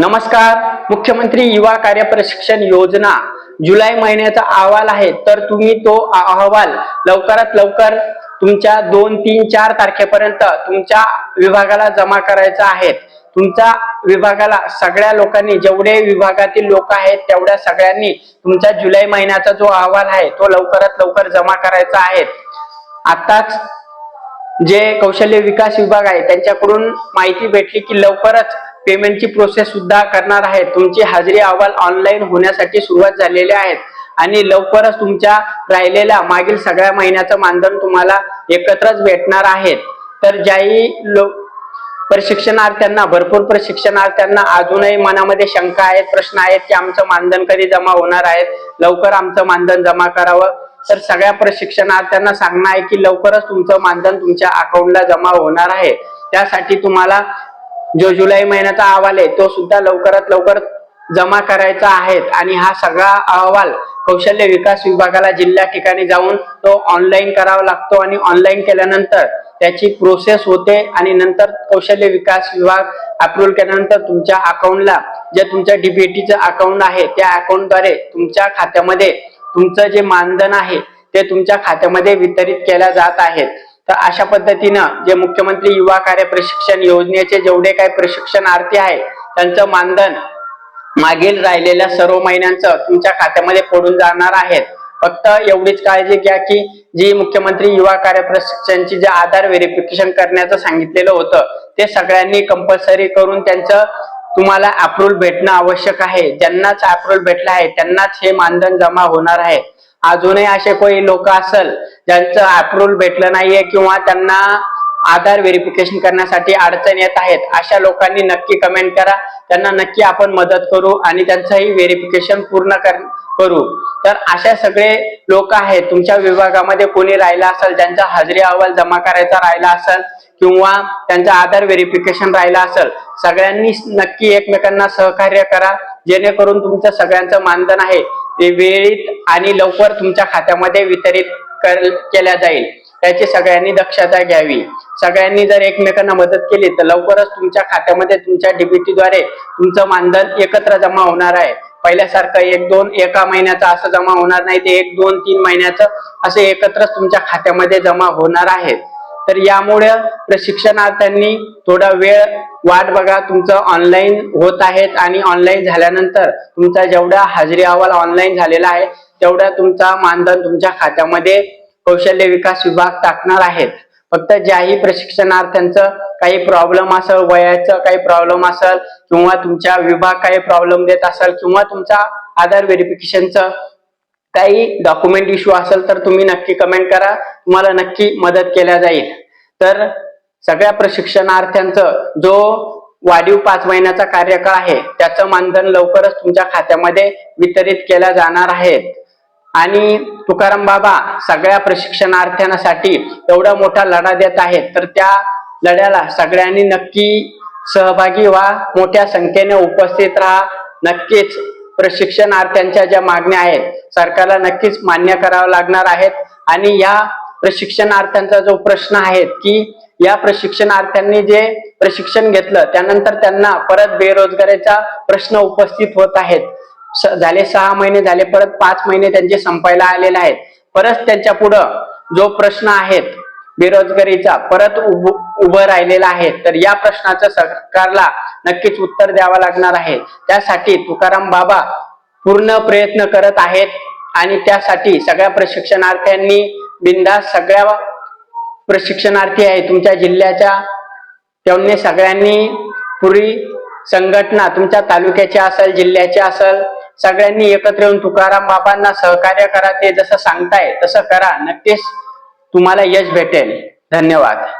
नमस्कार. मुख्यमंत्री युवा कार्य प्रशिक्षण योजना जुलै महिन्याचा अहवाल आहे. तर तुम्ही तो अहवाल लवकरात लवकर तुमच्या दोन तीन चार तारखेपर्यंत तुमच्या विभागाला जमा करायचा आहे. तुमच्या विभागाला सगळ्या लोकांनी जेवढे विभागातील लोक आहेत तेवढ्या सगळ्यांनी तुमचा जुलै महिन्याचा जो अहवाल आहे तो लवकरात लवकर जमा करायचा आहे. आताच जे कौशल्य विकास विभाग आहे त्यांच्याकडून माहिती भेटली की लवकरच पेमेंटची प्रोसेस सुद्धा करणार आहे तुमची हाजरी अहवाल ऑनलाईन होण्यासाठी सुरुवात झालेली आहे आणि लवकरच तुमच्या राहिलेल्या मागील सगळ्या महिन्याचं मानधन तुम्हाला एकत्रच भेटणार आहेत तर ज्याही लो प्रशिक्षणार्थ्यांना भरपूर प्रशिक्षणार्थ्यांना अजूनही मनामध्ये शंका आहेत प्रश्न आहेत की आमचं मानधन कधी जमा होणार आहे? लवकर आमचं मानधन जमा करावं. तर सगळ्या प्रशिक्षणार्थ्यांना सांगणं आहे की लवकरच तुमचं मानधन तुमच्या अकाउंटला जमा होणार आहे. त्यासाठी तुम्हाला जो जुलै महिन्याचा अहवाल आहे तो सुद्धा लवकरात लवकर जमा करायचा आहे. आणि हा सगळा अहवाल कौशल्य विकास विभागाला जिल्ह्या ठिकाणी जाऊन तो ऑनलाईन करावा लागतो आणि ऑनलाईन केल्यानंतर त्याची प्रोसेस होते आणि नंतर कौशल्य विकास विभाग अप्रूव्ह केल्यानंतर तुमच्या अकाउंटला जे तुमचं डीबीटीचं अकाउंट आहे त्या अकाउंटद्वारे तुमच्या खात्यामध्ये तुमचं जे मानधन आहे ते तुमच्या खात्यामध्ये वितरित केल्या जात आहेत. तर अशा पद्धतीनं जे मुख्यमंत्री युवा कार्य प्रशिक्षण योजनेचे जेवढे काही प्रशिक्षणार्थी आहे त्यांचं मानधन मागील राहिलेल्या सर्व महिन्यांचं तुमच्या खात्यामध्ये पडून जाणार आहेत. फक्त एवढीच काळजी घ्या की जी मुख्यमंत्री युवा कार्य प्रशिक्षणची जे आधार व्हेरिफिकेशन करण्याचं सांगितलेलं होतं ते सगळ्यांनी कंपल्सरी करून त्यांचं तुम्हाला अप्रूव्हल भेटणं आवश्यक आहे. ज्यांनाच अप्रुव्हल भेटलं आहे त्यांनाच हे मानधन जमा होणार आहे. अजूनही असे कोणी लोक असेल ज्यांचं अप्रूव्हल भेटलं नाहीये किंवा त्यांना आधार व्हेरिफिकेशन करण्यासाठी अडचण येत आहेत अशा लोकांनी नक्की कमेंट करा. त्यांना नक्की आपण मदत करू आणि त्यांचंही व्हेरिफिकेशन पूर्ण करू. तर अशा सगळे लोक आहेत. तुमच्या विभागामध्ये कोणी राहिला असेल ज्यांचा हजरी अहवाल जमा करायचा राहिला असेल किंवा त्यांचा आधार व्हेरिफिकेशन राहिला असेल सगळ्यांनी नक्की एकमेकांना सहकार्य करा. जेणेकरून तुमचं सगळ्यांचं मानधन आहे ते वेळीत आणि लवकर तुमच्या खात्यामध्ये वितरित कर केल्या जाईल. त्याची सगळ्यांनी दक्षता घ्यावी. सगळ्यांनी जर एकमेकांना मदत केली तर लवकरच तुमच्या खात्यामध्ये तुमच्या डीबीटीद्वारे तुमचं मानधन एकत्र जमा होणार आहे. पहिल्यासारखं एक दोन एका महिन्याचं असं जमा होणार नाही ते एक दोन तीन महिन्याचं असे एकत्रच तुमच्या खात्यामध्ये जमा होणार आहे. तर यामुळे प्रशिक्षणार्थ्यांनी थोडा वेळ वाट बघा. तुमचं ऑनलाईन होत आहेत आणि ऑनलाईन झाल्यानंतर तुमचा जेवढा हजेरी अहवाल ऑनलाईन झालेला आहे तेवढा तुमचा मानधन तुमच्या खात्यामध्ये कौशल्य विकास विभाग टाकणार आहेत. फक्त ज्याही प्रशिक्षणार्थ्यांचं काही प्रॉब्लेम असेल वयाचं काही प्रॉब्लेम असेल किंवा तुमच्या विभाग काही प्रॉब्लेम देत असेल किंवा तुमचा आधार व्हेरिफिकेशनचं काही डॉक्युमेंट इश्यू असेल तर तुम्ही नक्की कमेंट करा. तुम्हाला नक्की मदत केल्या जाईल. तर सगळ्या प्रशिक्षणार्थ्यांचं जो वाढीव पाच महिन्याचा कार्यकाळ आहे त्याचं मानधन लवकरच तुमच्या खात्यामध्ये वितरित केल्या जाणार आहेत. आणि तुकाराम बाबा सगळ्या प्रशिक्षणार्थ्यांसाठी एवढा मोठा लढा देत आहेत तर त्या लढ्याला सगळ्यांनी नक्की सहभागी व्हा. मोठ्या संख्येने उपस्थित राहा. नक्कीच प्रशिक्षणार्थ्यांच्या ज्या मागण्या आहेत सरकारला नक्कीच मान्य करावं लागणार आहेत. आणि या प्रशिक्षणार्थ्यांचा जो प्रश्न आहे की या प्रशिक्षणार्थ्यांनी जे प्रशिक्षण घेतलं त्यानंतर त्यांना परत बेरोजगारीचा प्रश्न उपस्थित होत आहेत. झाले सहा महिने झाले परत पाच महिने त्यांचे संपायला आलेले आहेत. परत त्यांच्या पुढं जो प्रश्न आहेत बेरोजगारीचा परत उभ उभं राहिलेला आहे. तर या प्रश्नाचं सरकारला नक्कीच उत्तर द्यावं लागणार आहे. त्यासाठी तुकाराम बाबा पूर्ण प्रयत्न करत आहेत आणि त्यासाठी सगळ्या प्रशिक्षणार्थ्यांनी बिंदास सगळ्या प्रशिक्षणार्थी आहे तुमच्या जिल्ह्याच्या त्यांनी सगळ्यांनी पुरी संघटना तुमच्या तालुक्याची असेल जिल्ह्याची असेल सगळ्यांनी एकत्र येऊन तुकाराम बाबांना सहकार्य करा. ते जसं सांगताय तसं करा. नक्कीच तुम्हाला यश भेटेल. धन्यवाद.